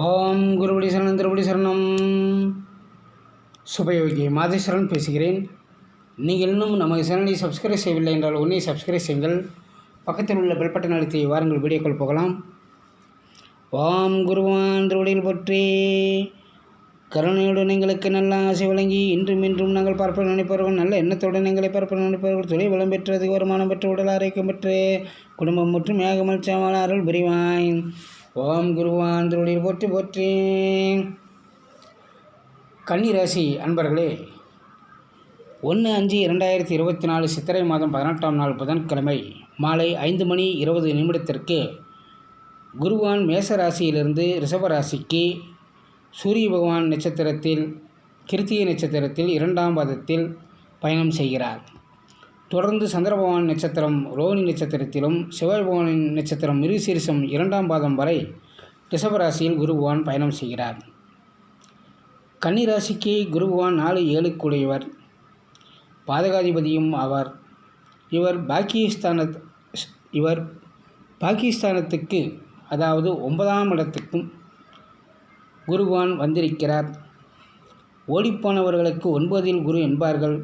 ஓம் குருபடி சரணம் திருபடி சரணம். சுபயோகி மாதேஸ்வரன் பேசுகிறேன். நீங்கள் இன்னும் நமது சேனலை சப்ஸ்கிரைப் செய்யவில்லை என்றால் உடனே சப்ஸ்கிரைப் செய்யுங்கள். பக்கத்தில் உள்ள பெல் பட்டன் அழுத்தி வாருங்கள் வீடியோக்கள் போகலாம். ஓம் குருவான் திருவடியில் பற்றி கருணையுடன் எங்களுக்கு நல்ல ஆசை வழங்கி இன்றும் இன்றும் நாங்கள் பார்ப்ப நினைப்பவர்கள் நல்ல எண்ணத்துடன் எங்களை பார்ப்ப நினைப்பவர்கள் தொழில் வளம் பெற்றது வருமானம் பெற்று உடல் ஆரோக்கியம் பெற்று குடும்பம் மற்றும் ஏகமல் அருள் புரிவாய். ஓம் குருவான் திருவடியில் போற்றி போற்றி. கன்னிராசி அன்பர்களே ஒன்று அஞ்சு இரண்டாயிரத்தி இருபத்தி நாலு சித்திரை மாதம் பதினெட்டாம் நாள் புதன்கிழமை மாலை ஐந்து மணி இருபது நிமிடத்திற்கு குருவான் மேச ராசியிலிருந்து ராசிக்கு சூரிய பகவான் நட்சத்திரத்தில் கிருத்திகை நட்சத்திரத்தில் இரண்டாம் பாதத்தில் பயணம் செய்கிறார். தொடர்ந்து சந்திரபகவான் நட்சத்திரம் ரோஹிணி நட்சத்திரத்திலும் சிவபகவானின் நட்சத்திரம் மிருசீரிசம் இரண்டாம் பாதம் வரை ரிஷபராசியில் குரு பகவான் பயணம் செய்கிறார். கன்னிராசிக்கு குரு பகவான் நாலு ஏழுக்குடையவர். பாதகாதிபதியும் ஆவார். இவர் பாக்கியஸ்தான இவர் பாகிஸ்தானத்துக்கு அதாவது ஒன்பதாம் இடத்துக்கும் குருவான் வந்திருக்கிறார். ஓடிப்போனவர்களுக்கு ஒன்பதில் குரு என்பார்கள்.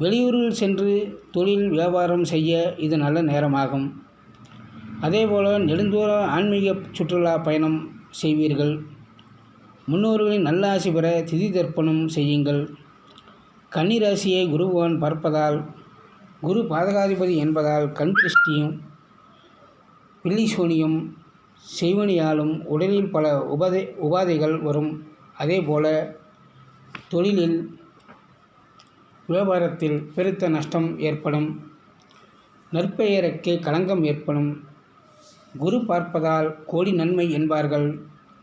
வெளியூரில் சென்று தொழில் வியாபாரம் செய்ய இது நல்ல நேரமாகும். அதேபோல் நெடுந்தூர ஆன்மீக சுற்றுலா பயணம் செய்வீர்கள். முன்னோர்களின் நல்ல ஆசி பெற திதி தர்ப்பணம் செய்யுங்கள். கன்னிராசியை குருவான் பார்ப்பதால் குரு பாதகாதிபதி என்பதால் கண் திருஷ்டியும் பில்லிசோனியும் செய்வனியாலும் உடலில் பல உபாதை உபாதைகள் வரும். அதேபோல தொழிலில் வியாபாரத்தில் பெருத்த நஷ்டம் ஏற்படும். நற்பெயருக்கு களங்கம் ஏற்படும். குரு பார்ப்பதால் கோடி நன்மை என்பார்கள்.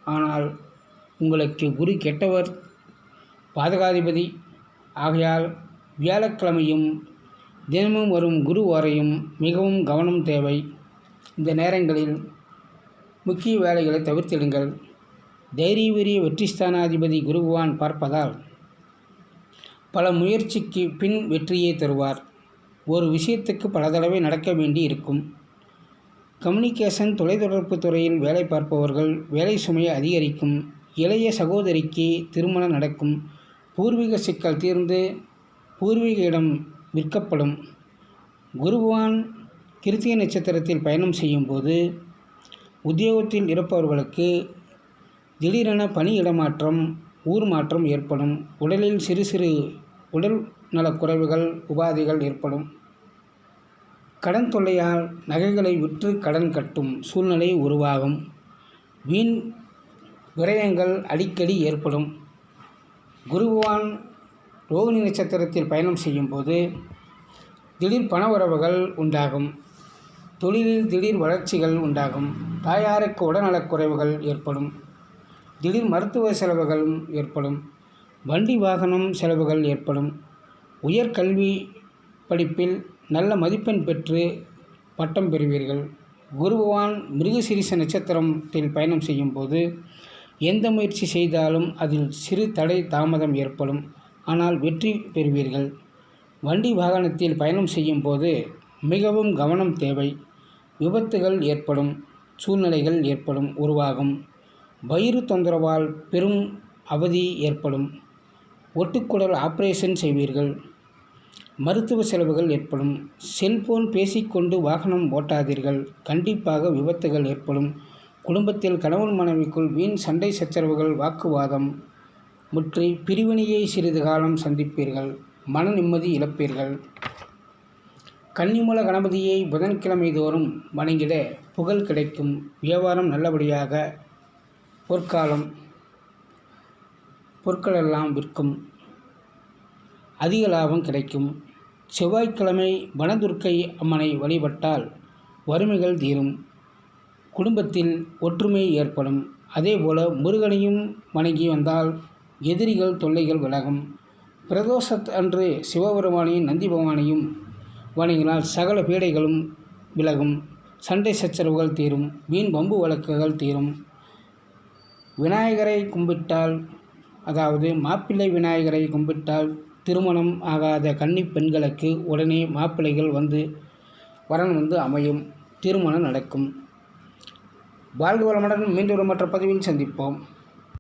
ஆனால் உங்களுக்கு குரு கெட்டவர் பாதகாதிபதி ஆகையால் வியாழக்கிழமையும் தினமும் வரும் குரு வாரையும் மிகவும் கவனம் தேவை. இந்த நேரங்களில் முக்கிய வேலைகளை தவிர்த்திடுங்கள். தைரியவீரிய வெற்றிஸ்தானாதிபதி குருவான் பார்ப்பதால் பல முயற்சிக்கு பின் வெற்றியை தருவார். ஒரு விஷயத்துக்கு பல தடவை நடக்க வேண்டி இருக்கும். கம்யூனிகேஷன் தொலைத்தொடர்பு துறையில் வேலை பார்ப்பவர்கள் வேலை சுமையை அதிகரிக்கும். இளைய சகோதரிக்கு திருமணம் நடக்கும். பூர்வீக சிக்கல் தீர்ந்து பூர்வீக இடம் விற்கப்படும். குருவான் கிருத்திய நட்சத்திரத்தில் பயணம் செய்யும்போது உத்தியோகத்தில் இருப்பவர்களுக்கு திடீரென பணி இடமாற்றம் ஊர் மாற்றம் ஏற்படும். உடலில் சிறு சிறு உடல் நலக்குறைவுகள் உபாதைகள் ஏற்படும். கடன் தொல்லையால் நகைகளை விற்று கடன் கட்டும் சூழ்நிலை உருவாகும். வீண் விரயங்கள் அடிக்கடி ஏற்படும். குருபவான் ரோகிணி நட்சத்திரத்தில் பயணம் செய்யும்போது திடீர் பண உறவுகள் உண்டாகும். தொழிலில் திடீர் வளர்ச்சிகள் உண்டாகும். தாயாருக்கு உடல்நலக்குறைவுகள் ஏற்படும். திடீர் மருத்துவ செலவுகளும் ஏற்படும் வண்டி வாகனம் செலவுகள் ஏற்படும் உயர்கல்வி படிப்பில் நல்ல மதிப்பெண் பெற்று பட்டம் பெறுவீர்கள். குருபவான் மிருகசிரிச நட்சத்திரத்தில் பயணம் செய்யும் போது எந்த முயற்சி செய்தாலும் அதில் சிறு தடை தாமதம் ஏற்படும். ஆனால் வெற்றி பெறுவீர்கள். வண்டி வாகனத்தில் பயணம் செய்யும் போது மிகவும் கவனம் தேவை. விபத்துகள் ஏற்படும் சூழ்நிலைகள் ஏற்படும் உருவாகும். வயிறு தொந்தரவால் பெரும் அவதி ஏற்படும். ஒட்டுக்குடல் ஆப்ரேஷன் செய்வீர்கள். மருத்துவ செலவுகள் ஏற்படும். செல்போன் பேசிக்கொண்டு வாகனம் ஓட்டாதீர்கள். கண்டிப்பாக விபத்துகள் ஏற்படும். குடும்பத்தில் கணவன் மனைவிக்குள் வீண் சண்டை சச்சரவுகள் வாக்குவாதம் முற்றி பிரிவினையை சிறிது காலம் சந்திப்பீர்கள். மன நிம்மதி இழப்பீர்கள். கன்னிமூல கணபதியை புதன்கிழமை தோறும் வணங்கிட புகழ் கிடைக்கும். வியாபாரம் நல்லபடியாக பொற்காலம் பொருட்களெல்லாம் விற்கும். அதிக லாபம் கிடைக்கும். செவ்வாய்க்கிழமை வனதுர்க்கை அம்மனை வழிபட்டால் வறுமைகள் தீரும். குடும்பத்தில் ஒற்றுமை ஏற்படும். அதேபோல முருகனையும் வணங்கி வந்தால் எதிரிகள் தொல்லைகள் விலகும். பிரதோஷ அன்று சிவபெருமானையும் நந்தி பகவானையும் வணங்கினால் சகல பீடைகளும் விலகும். சண்டை சச்சரவுகள் தீரும். வீண் வம்பு வழக்குகள் தீரும். விநாயகரை கும்பிட்டால் அதாவது மாப்பிள்ளை விநாயகரை கும்பிட்டால் திருமணம் ஆகாத கன்னி பெண்களுக்கு உடனே மாப்பிள்ளைகள் வந்து வரன் வந்து அமையும். திருமணம் நடக்கும். வாழ்க வளமுடன் மீண்டும் மற்ற பதிவில் சந்திப்போம்.